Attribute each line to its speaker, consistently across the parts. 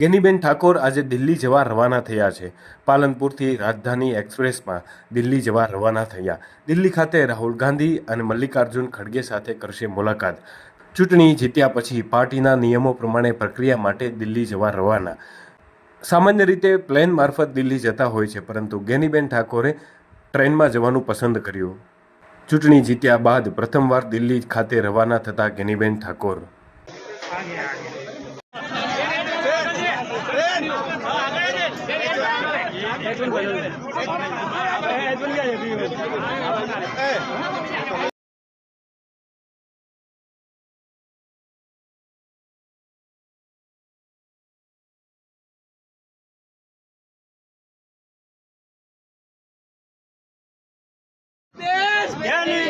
Speaker 1: ગેનીબેન ઠાકોર આજે દિલ્હી જવા રવાના થયા છે. પાલનપુરથી રાજધાની એક્સપ્રેસમાં દિલ્હી જવા રવાના થયા. દિલ્હી ખાતે રાહુલ ગાંધી અને મલ્લિકાર્જુન ખડગે સાથે કરશે મુલાકાત. ચૂંટણી જીત્યા પછી પાર્ટીના નિયમો પ્રમાણે પ્રક્રિયા માટે દિલ્હી જવા રવાના. સામાન્ય રીતે પ્લેન મારફત દિલ્હી જતા હોય છે, પરંતુ ગેનીબેન ઠાકોરે ટ્રેનમાં જવાનું પસંદ કર્યું. ચૂંટણી જીત્યા બાદ પ્રથમવાર દિલ્હી ખાતે રવાના થતા ગેનીબેન ઠાકોર.
Speaker 2: إيه يعني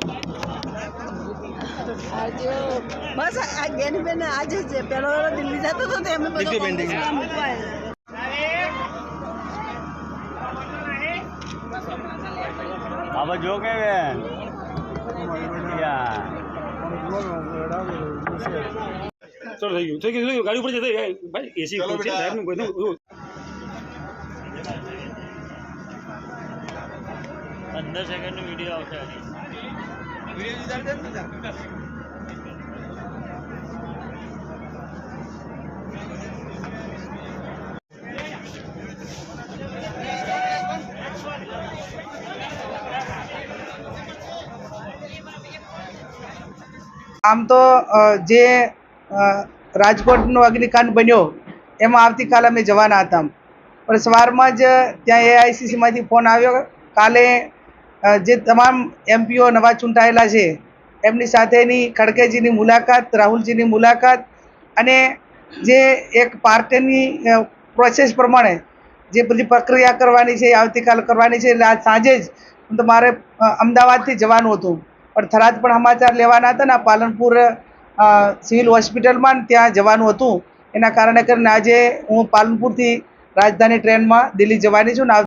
Speaker 2: બસ આ બેન બેન આજે જ પેલો વાળો દિલ્હી જતો હતો તો એમને બધો.
Speaker 3: બાબા જો કે બેન
Speaker 4: ચલો થઈ ગયું. થઈ ગયું ગાડી ઉપર જતા ભાઈ એસી છે
Speaker 5: બેટા.
Speaker 4: બધું
Speaker 3: પંદર સેકન્ડનો વીડિયો આવશે
Speaker 6: આમ તો જે રાજકોટનો અગ્નિકાંડ બન્યો, એમાં આવતીકાલે અમે જવાના હતા. પણ સવારમાં જ ત્યાં એઆઈસીસીમાંથી ફોન આવ્યો. કાલે જે તમામ એમપીઓ નવા ચૂંટાયેલા છે, એમની સાથેની ખડકેજીની મુલાકાત, રાહુલજીની મુલાકાત અને જે એક પાર્ટીની પ્રોસેસ પ્રમાણે જે બધી પ્રક્રિયા કરવાની છે, આવતીકાલ કરવાની છે, એટલે આજ સાંજે જ તમારે મારે અમદાવાદથી જવાનું હતું. પણ થરાદ પણ સમાચાર લેવાના હતા ને પાલનપુર સિવિલ હોસ્પિટલમાં ત્યાં જવાનું હતું. એના કારણે કરીને આજે હું પાલનપુરથી રાજધાની ટ્રેનમાં દિલ્હી જવાની છું ને